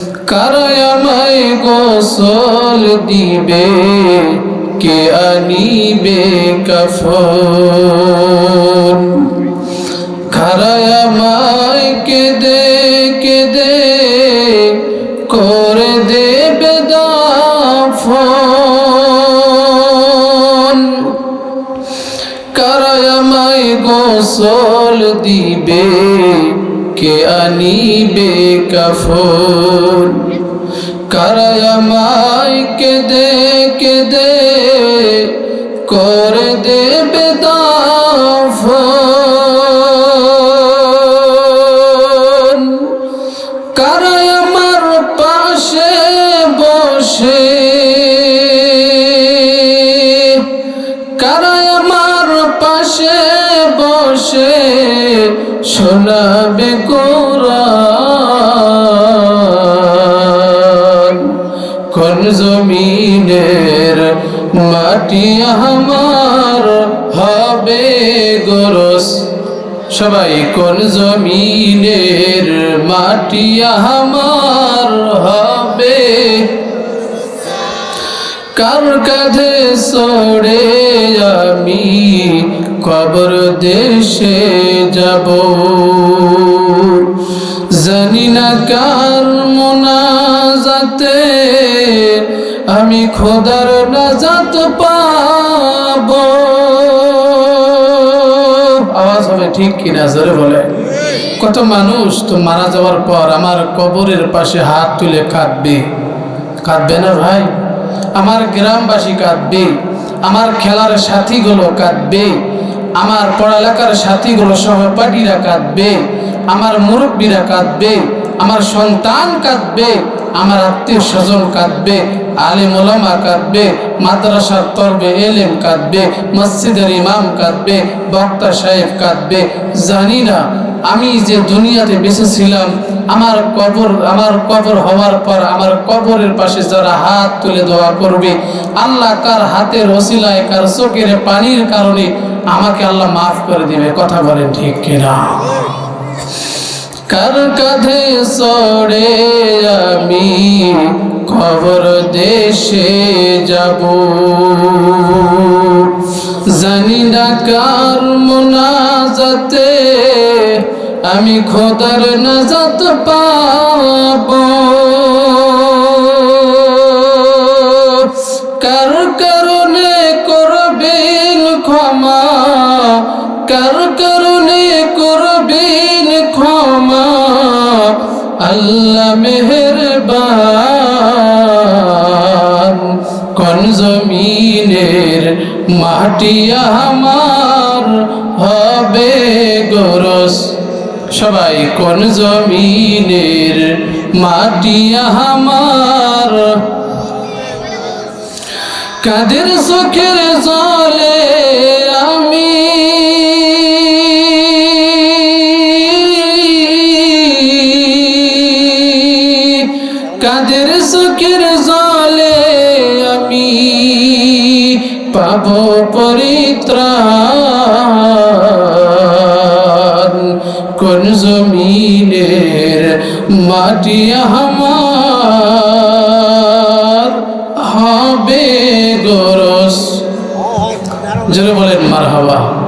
কারায় আমায় গোসল দিবে, কে আনিবে কাফন? কারায় আমায় কেদে কেদে করে দেবে দাফন? কারায় আমায় গোসল দিবে কে আনিবে কাফন? কারায় আমায় কেদে কেদে করে দেবে দাফন। কারায় আমার পাশে বসে, কারায় পাশে বসে শোনাবে কোরআন। কোন জমিনের মাটি আমার হবে গরস? সবাই, কোন জমিনের মাটি আমার হবে? কার কাঁধে সরে কবর দেশে যাব। জানি না কার মোনাজাতে আমি খোদার নাজাত পাব। আওয়াজ হবে ঠিক কিনা, জোরে বলে। কত মানুষ তো মারা যাওয়ার পর আমার কবরের পাশে হাত তুলে কাঁদবে। কাঁদবে না ভাই? আমার গ্রামবাসী কাঁদবে, আমার খেলার সাথীগুলো কাঁদবে আমার পড়ালেখার সাথীগুলো সহপাঠীরা কাঁদবে, আমার মুরব্বীরা কাঁদবে, আমার সন্তান কাঁদবে, আমার আত্মীয় স্বজন কাঁদবে, আলেম ওলামা কাঁদবে, মাদ্রাসার তরবে এলেম কাঁদবে, মসজিদের ইমাম কাঁদবে, বক্তা সাহেব কাঁদবে। জানি না, আমি যে দুনিয়াতে বেঁচে ছিলাম, আমার কবর আমার কবর হওয়ার পর আমার কবরের পাশে যারা হাত তুলে দোয়া করবে, আল্লাহ কার হাতের ওসিলায়, কার চোখের পানির কারণে আমাকে আল্লাহ মাফ করে দিবে, কথা বলেন ঠিক কিনা? কার কাঁধে সরে আমি খবর দেশে যাব? জানি না কার মোনাজাতে আমি খোদার নাজাত পাব। কার কারণে করবেন ক্ষমা? আল্লাহ মেহেরবান, কোন জমিনের মাটি আমার হবে গরস? সবাই, কোন জমিনের মাটি আমার? কাদের চোখের জলে কাদের চোখের জলে আমি পাব পরিত্রাণ? কোন জমিনের মাটি আমার হবে গরস? জোরে বলেন মার হাবা